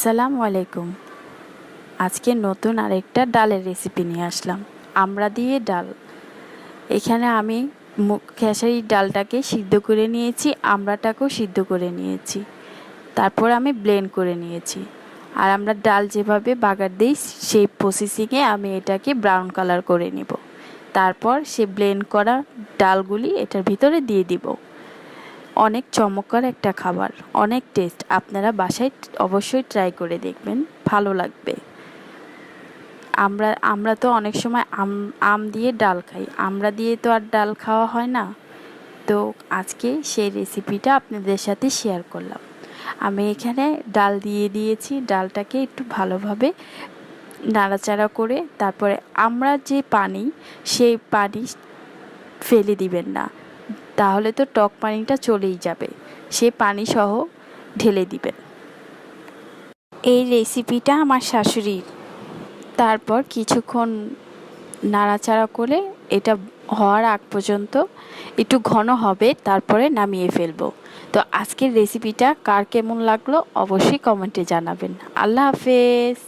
আসসালামু আলাইকুম। আজকে নতুন আরেকটা ডালের রেসিপি নিয়ে আসলাম। আমরা দিয়ে ডাল। এখানে আমি খেসারির ডালটাকে সিদ্ধ করে নিয়েছি, আমড়াটাকেও সিদ্ধ করে নিয়েছি। তারপর আমি ব্লেন্ড করে নিয়েছি। আর আমরা ডাল যেভাবে বাগার দিই, সেই প্রসেসিংয়ে আমি এটাকে ব্রাউন কালার করে নিব। তারপর সে ব্লেন্ড করা ডালগুলি এটার ভিতরে দিয়ে দিব। অনেক চমৎকার একটা খাবার, অনেক টেস্ট আপনারা বাসায় অবশ্যই ট্রাই করে দেখবেন, ভালো লাগবে। আমরা আমরা তো অনেক সময় আম আম দিয়ে ডাল খাই। আমরা দিয়ে তো আর ডাল খাওয়া হয় না। তো আজকে সেই রেসিপিটা আপনাদের সাথে শেয়ার করলাম। আমি এখানে ডাল দিয়ে দিয়েছি। ডালটাকে একটু ভালোভাবে নাড়াচাড়া করে তারপরে আমরা যে পানি, সেই পানি ফেলে দিবেন না। তাহলে তো টক পানিটা চলেই যাবে। সে পানি সহ ঢেলে দিবেন এই রেসিপিটা আমার শাশুড়ির। তারপর কিছুক্ষণ নাড়াচাড়া করে এটা হওয়ার আগ পর্যন্ত একটু ঘন হবে, তারপরে নামিয়ে ফেলব। তো আজকের রেসিপিটা কার কেমন লাগল অবশ্যই কমেন্টে জানাবেন। আল্লাহ হাফেজ।